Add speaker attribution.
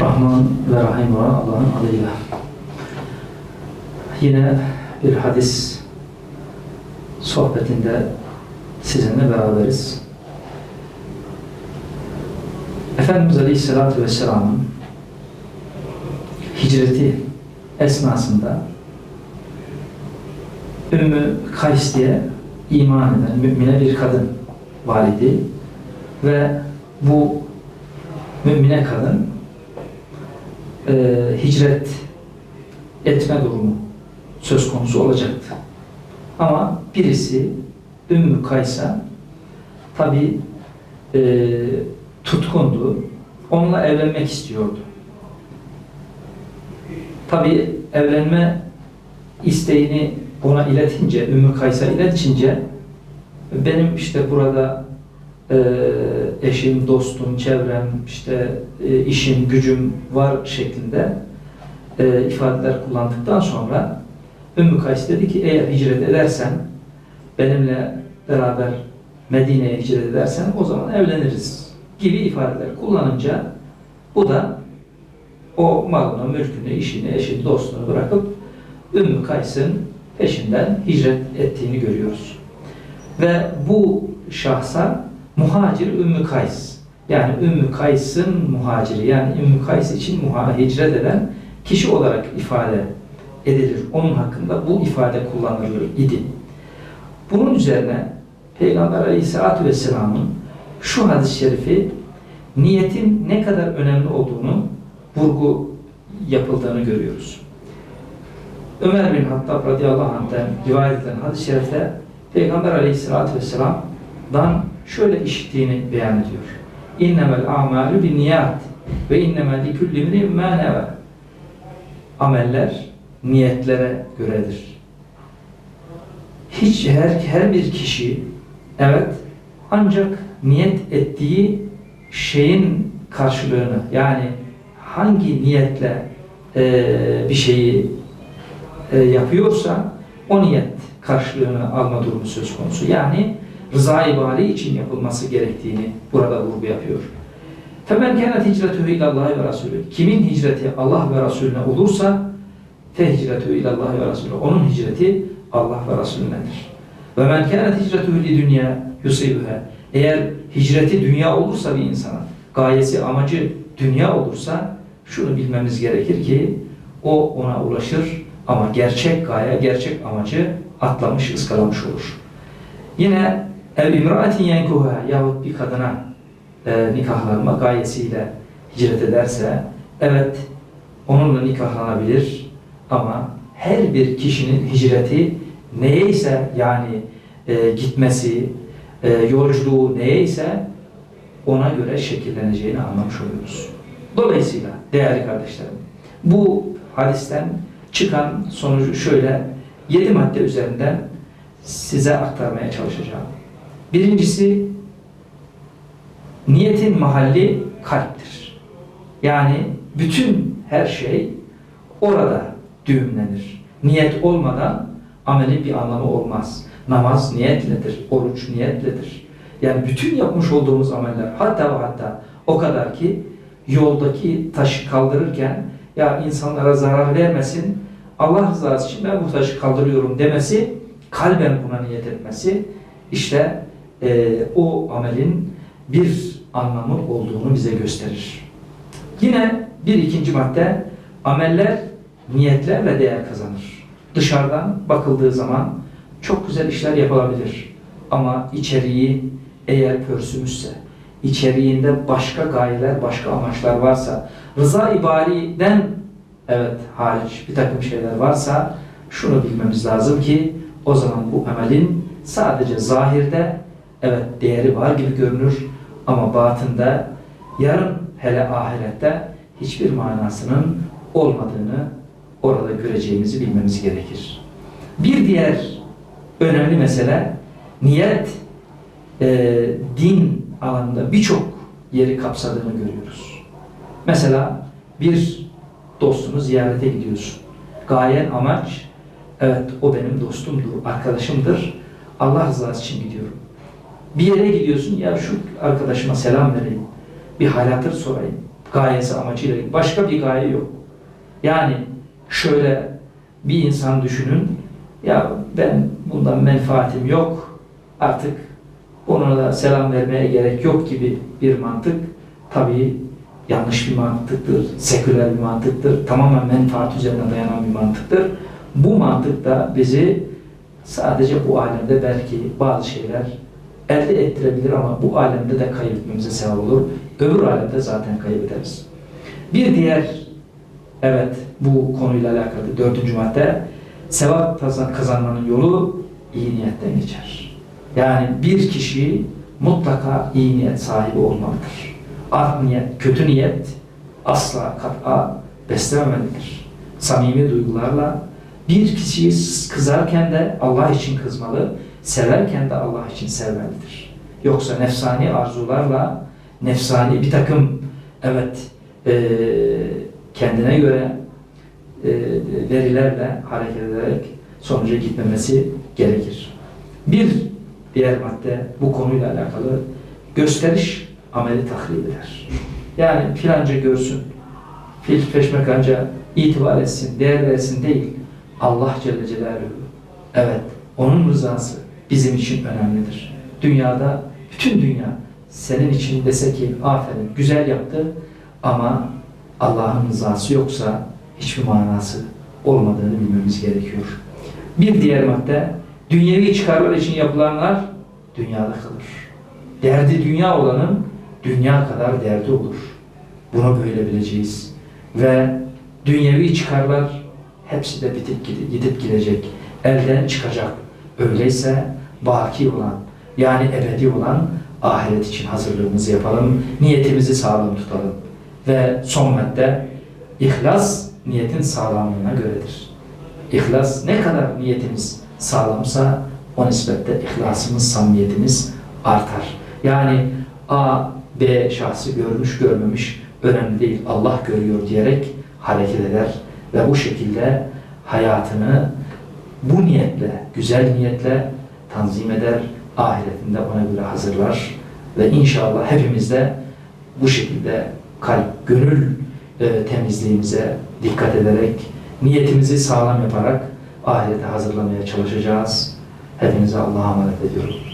Speaker 1: Rahman ve Rahim olan Allah'ın adıyla. Yine bir hadis sohbetinde sizinle beraberiz. Efendimiz Aleyhisselatü Vesselam'ın hicreti esnasında Ümmü Kays diye iman eden mümine bir kadın var idi ve bu mümine kadın e, hicret etme durumu söz konusu olacaktı. Ama birisi Ümmü Kays'a tabi e, tutkundu. Onunla evlenmek istiyordu. Tabi evlenme isteğini ona iletince, Ümmü Kays'a iletince benim işte burada e, eşim, dostum, çevrem, işte e, işim, gücüm var şeklinde e, ifadeler kullandıktan sonra Ümmü Kays dedi ki eğer hicret edersen benimle beraber Medine'ye hicret edersen o zaman evleniriz gibi ifadeler kullanınca bu da o malını, mülkünü, işini, eşini, dostunu bırakıp Ümmü Kays'ın peşinden hicret ettiğini görüyoruz. Ve bu şahsa muhacir Ümmü Kays yani Ümmü Kays'ın muhaciri yani Ümmü Kays için muha hicret eden kişi olarak ifade edilir. Onun hakkında bu ifade kullanılır idi. Bunun üzerine Peygamber Aleyhisselatü Vesselam'ın şu hadis-i şerifi niyetin ne kadar önemli olduğunu vurgu yapıldığını görüyoruz. Ömer bin Hattab radıyallahu anh'ten rivayet edilen hadis-i şerifte Peygamber aleyhissalatü vesselam'dan şöyle işittiğini beyan ediyor. İnnemel a'malu bin niyat ve innemel likulli imrin ma neve. Ameller niyetlere göredir. Hiç her, her bir kişi evet ancak niyet ettiği şeyin karşılığını yani hangi niyetle e, bir şeyi e, yapıyorsa o niyet karşılığını alma durumu söz konusu. Yani rıza-i için yapılması gerektiğini burada vurgu yapıyor. Femen kânet hicretühü ilallahi ve Resulü. Kimin hicreti Allah ve Resulüne olursa te hicretühü ilallahi ve Resulü. Onun hicreti Allah ve Resulünedir. Ve men kânet hicretühü li dünya yusibühe. Eğer hicreti dünya olursa bir insana, gayesi, amacı dünya olursa şunu bilmemiz gerekir ki o ona ulaşır ama gerçek gaye, gerçek amacı atlamış, ıskalamış olur. Yine ev imraatin yenkuha yahut bir kadına e, nikahlanma gayesiyle hicret ederse evet onunla nikahlanabilir ama her bir kişinin hicreti neyse yani e, gitmesi, e, yolculuğu neyse ona göre şekilleneceğini anlamış oluyoruz. Dolayısıyla değerli kardeşlerim bu hadisten çıkan sonucu şöyle yedi madde üzerinden size aktarmaya çalışacağım. Birincisi niyetin mahalli kalptir. Yani bütün her şey orada düğümlenir. Niyet olmadan amelin bir anlamı olmaz. Namaz niyetledir, oruç niyetledir. Yani bütün yapmış olduğumuz ameller hatta ve hatta o kadar ki yoldaki taşı kaldırırken ya insanlara zarar vermesin, Allah rızası için ben bu taşı kaldırıyorum demesi, kalben buna niyet etmesi, işte e, o amelin bir anlamı olduğunu bize gösterir. Yine bir ikinci madde, ameller niyetlerle değer kazanır. Dışarıdan bakıldığı zaman çok güzel işler yapılabilir. Ama içeriği eğer pörsümüşse, içeriğinde başka gayeler, başka amaçlar varsa, rıza ibariden evet hariç bir takım şeyler varsa şunu bilmemiz lazım ki o zaman bu amelin sadece zahirde evet değeri var gibi görünür ama batında yarın hele ahirette hiçbir manasının olmadığını orada göreceğimizi bilmemiz gerekir. Bir diğer önemli mesele niyet e, din alanında birçok yeri kapsadığını görüyoruz. Mesela bir dostunu ziyarete gidiyorsun. Gayen amaç, evet o benim dostumdur, arkadaşımdır. Allah rızası için gidiyorum. Bir yere gidiyorsun, ya şu arkadaşıma selam vereyim, bir halatır sorayım. gayesi amacıyla başka bir gaye yok. Yani şöyle bir insan düşünün ya ben bundan menfaatim yok artık ona da selam vermeye gerek yok gibi bir mantık tabii yanlış bir mantıktır, seküler bir mantıktır, tamamen menfaat üzerine dayanan bir mantıktır. Bu mantık da bizi sadece bu alemde belki bazı şeyler elde ettirebilir ama bu alemde de kaybetmemize sebep olur. Öbür alemde zaten kaybederiz. Bir diğer, evet bu konuyla alakalı dördüncü madde, sevap kazan- kazanmanın yolu iyi niyetten geçer. Yani bir kişi mutlaka iyi niyet sahibi olmalıdır. Art niyet, kötü niyet asla kat'a beslememelidir. Samimi duygularla bir kişiyi kızarken de Allah için kızmalı, severken de Allah için sevmelidir. Yoksa nefsani arzularla, nefsani bir takım evet eee, kendine göre eee, verilerle hareket ederek sonuca gitmemesi gerekir. Bir diğer madde bu konuyla alakalı gösteriş ameli tahrip eder. Yani filanca görsün, fil peşmekanca itibar etsin, değer versin değil. Allah Celle Celaluhu. Evet, onun rızası bizim için önemlidir. Dünyada, bütün dünya senin için dese ki aferin, güzel yaptı ama Allah'ın rızası yoksa hiçbir manası olmadığını bilmemiz gerekiyor. Bir diğer madde, dünyevi çıkarlar için yapılanlar dünyada kalır. Derdi dünya olanın dünya kadar derdi olur. Bunu böyle bileceğiz. Ve dünyevi çıkarlar hepsi de bitip gidip gidecek. Elden çıkacak. Öyleyse baki olan yani ebedi olan ahiret için hazırlığımızı yapalım. Niyetimizi sağlam tutalım. Ve son madde ihlas niyetin sağlamlığına göredir. İhlas ne kadar niyetimiz sağlamsa o nispetle ihlasımız, samimiyetimiz artar. Yani A, B şahsı görmüş görmemiş önemli değil. Allah görüyor diyerek hareket eder ve bu şekilde hayatını bu niyetle, güzel niyetle tanzim eder. Ahiretinde ona göre hazırlar ve inşallah hepimiz de bu şekilde kalp, gönül e, temizliğimize dikkat ederek, niyetimizi sağlam yaparak ahirete hazırlamaya çalışacağız. Hepinize Allah'a emanet ediyorum.